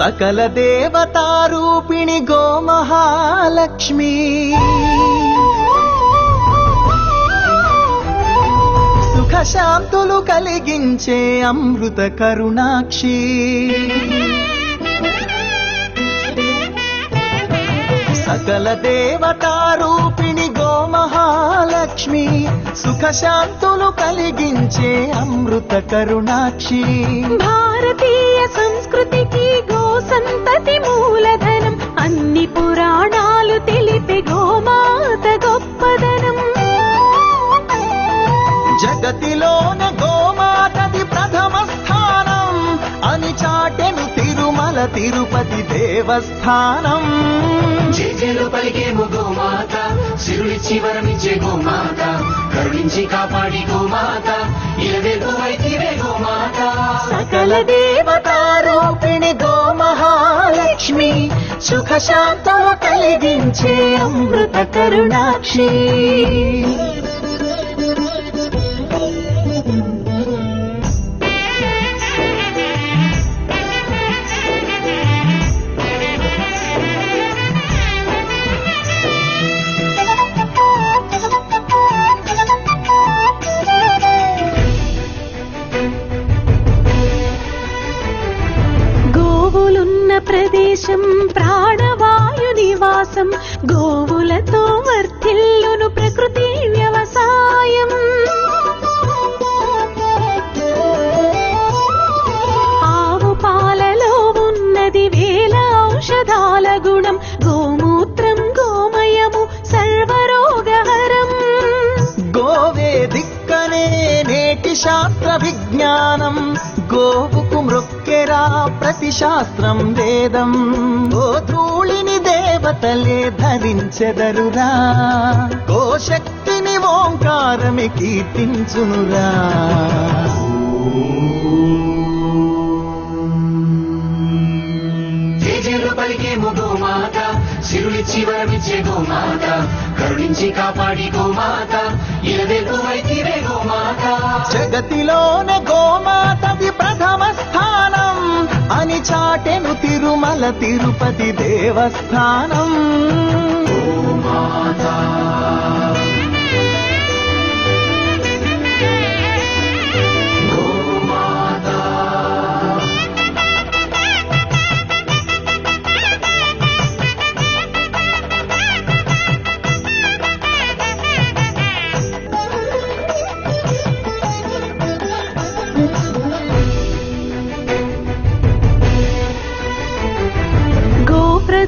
సకల దేవతారూపిణి గోమహాలక్ష్మి. సుఖ శాంతులు కలిగించే అమృత కరుణాక్షి. సకల దేవతారూపిణి గోమహాలక్ష్మి సుఖ శాంతులు కలిగించే అమృత కరుణాక్షి. భారతీయ తిరుమల తిరుపతి దేవస్థానం. జేజేలు పలికేము గోమాత సిరులిచ్చి వరమిచ్చే గోమాత కరుణించి కాపాడి గోమాత వైతివే గోమాత. సకల దేవతారూపిణి గోమహాలక్ష్మి సుఖ శాంతము కలిగించే అమృత కరుణాక్షి. ప్రదేశం ప్రాణవాయు నివాసం గోవులతో వర్ధిల్లును జ్ఞానం. విజ్ఞానం గోవుకు మృక్కెరా ప్రతి శాస్త్రం వేదం. ఓ ధూళిని దేవతలే ధరించెదరురా. గో శక్తిని ఓంకారమి కీర్తించునురా. పలికే పలికేము గోమాత సిరులిచ్చి వరమిచ్చే గోమాత. కరుణించి కాపాడి గోమాత. ఇలవే గో జగతిలోన గోమాతది ప్రథమ స్థానం. అని చాటెను తిరుమల తిరుపతి దేవస్థానం. గోమాత గోమాత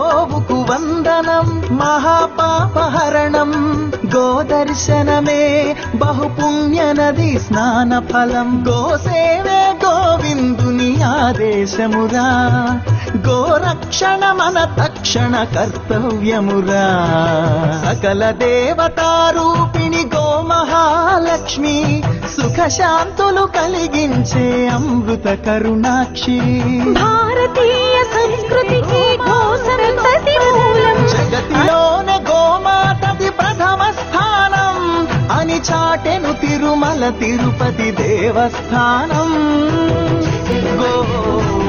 గోవుకు వందనం మహాపాపహరణం గోదర్శనమే బహుపుణ్యనది స్నాన ఫలం గోసేవే గోవిందుని ఆదేశమురా గోరక్షణ మన తక్షణ కర్తవ్యమురా. సకల దేవతారూపిణి గో మహాలక్ష్మి సుఖ శాంతులు కలిగించే అమృత కరుణాక్షి. భారతీయ సంస్కృతికి జగతిలోన గోమాతది ప్రథమ స్థానం. అని చాటెను తిరుమల తిరుపతి దేవస్థానం. గో